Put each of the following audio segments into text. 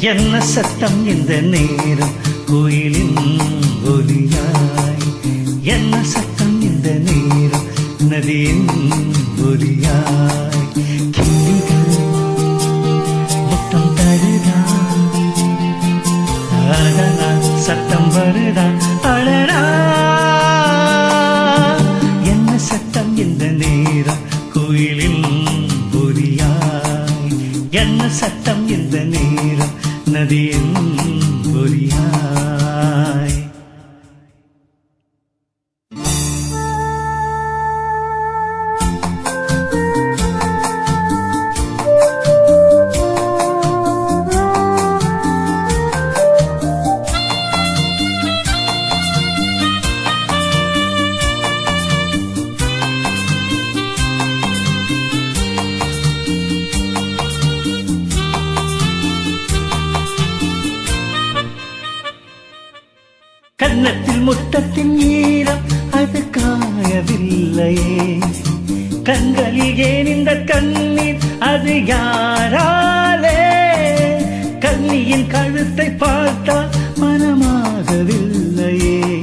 என்ன சத்தம் இந்த நேரம்? கோயிலின் ஒலியாய். என்ன சத்தம் இந்த நேரம்? நதியின் ஒலியாய். கிளிகள் முத்தம் தருதா சத்தம் வருதா என்ன சத்தம் இந்த நேரம்? நதியின் பொறியாய் கன்னத்தில் முத்தத்தின் ஈரம் அது காயவில்லையே. கண்களில் ஏன் இந்த கண்ணீர்? அது யாராலே? கண்ணியின் கழுத்தை பார்த்தால் மனமாகவில்லையே.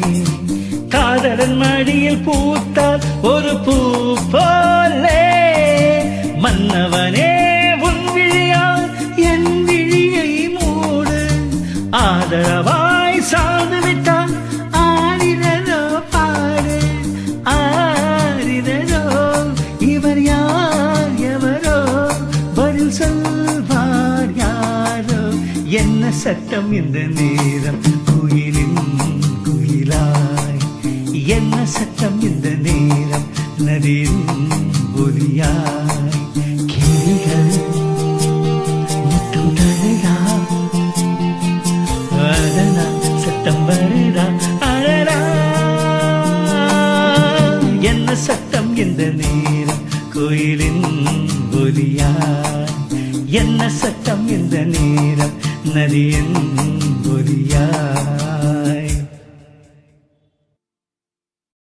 காதலன் மடியில் பூத்தால் ஒரு பூ போலே. மன்னவனே உன் விழியால் என் விழியை மூடு. ஆதரவாய் சார்ந்து விட்டால் என்ன சட்டம் இந்த நேரம்? குயிலின் குயிலாய். என்ன சட்டம் இந்த நேரம்? நதியின் ஒலியாய். கிளிகள் முட்டம் தருதா அடடா சத்தம் வருதா? அடடா. என்ன சத்தம் இந்த நேரம்? கோயிலின் ஒலியாய். என்ன சட்டம் இந்த நேரம்? நதியின் ஒலியாய்